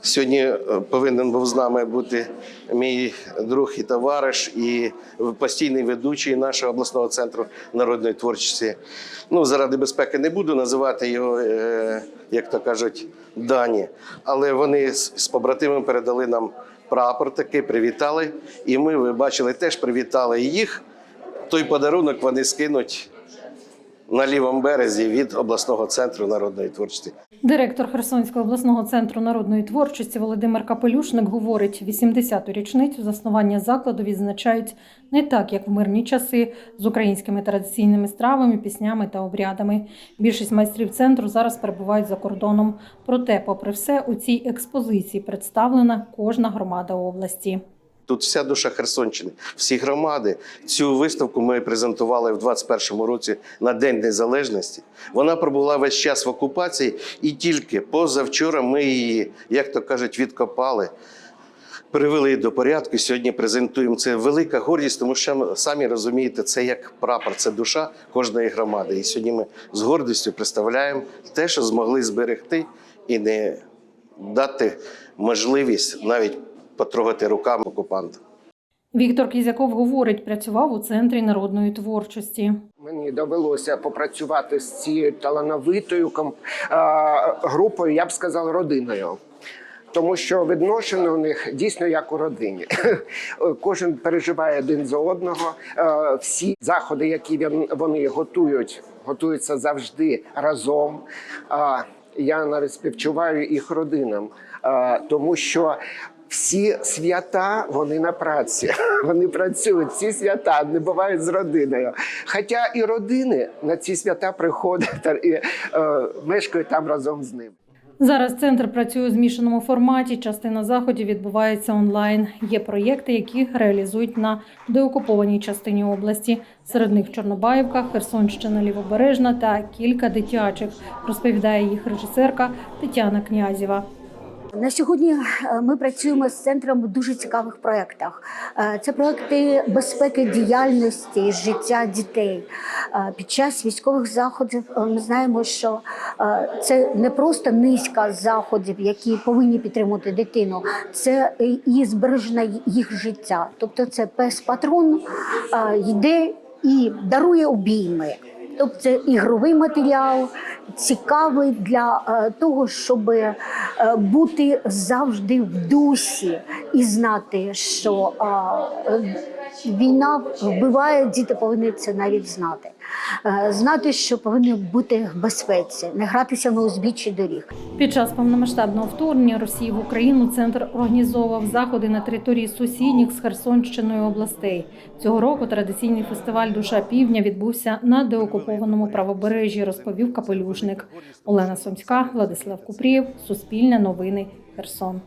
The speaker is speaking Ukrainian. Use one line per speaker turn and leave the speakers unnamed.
Сьогодні е, повинен був з нами бути мій друг і товариш, і постійний ведучий нашого обласного центру народної творчості. Ну, заради безпеки не буду називати його, е, як то кажуть, дані. Але вони з, побратимом передали нам прапор такий, привітали. І ми, ви бачили, теж привітали їх. Той подарунок вони скинуть на лівому березі від обласного центру народної творчості.
Директор Херсонського обласного центру народної творчості Володимир Капелюшник говорить, 80-ту річницю заснування закладу відзначають не так, як в мирні часи, з українськими традиційними стравами, піснями та обрядами. Більшість майстрів центру зараз перебувають за кордоном. Проте, попри все, у цій експозиції представлена кожна громада області.
Тут вся душа Херсонщини, всі громади. Цю виставку ми презентували в 21-му році на День Незалежності. Вона пробула весь час в окупації, і тільки позавчора ми її, як то кажуть, відкопали. Привели до порядку. Сьогодні презентуємо це велика гордість, тому що самі розумієте, це як прапор, це душа кожної громади. І сьогодні ми з гордістю представляємо те, що змогли зберегти і не дати можливість навіть потрогати руками окупанта.
Віктор Кізяков говорить, працював у центрі народної творчості.
Мені довелося попрацювати з цією талановитою комп... а, групою, я б сказав, родиною. Тому що відношення у них дійсно як у родині. Кожен переживає один за одного. Всі заходи, які він- вони готують, готуються завжди разом. А Я навіть співчуваю їх родинам, тому що всі свята вони на праці. Вони працюють. Всі свята не бувають з родиною. Хоча і родини на ці свята приходять і е, мешкають там разом з ними.
Зараз центр працює у змішаному форматі. Частина заходів відбувається онлайн. Є проєкти, які реалізують на деокупованій частині області. Серед них Чорнобаївка, Херсонщина Лівобережна та кілька дитячих, розповідає їх режисерка Тетяна Князєва.
На сьогодні е, ми працюємо з центром в дуже цікавих проєктах. Е, Це проекти безпеки діяльності життя дітей. Е, Під час військових заходів ми знаємо, що це не просто низка заходів, які повинні підтримувати дитину, це і збереження їх життя. Тобто, це пес патрон йде і дарує обійми. Тобто ігровий матеріал, цікавий для е, того, щоб е, бути завжди в дусі і знати, що е, війна вбиває, діти повинні це навіть знати. Е, Знати, що повинні бути в безпеці, не гратися на узбіччі доріг.
Під час повномасштабного вторгнення Росії в Україну центр організовував заходи на території сусідніх з Херсонщиною областей. Цього року традиційний фестиваль Душа півдня відбувся на деокупованому правобережжі, розповів капелюшник Олена Сомська, Владислав Купрієв, Суспільне новини, Херсон.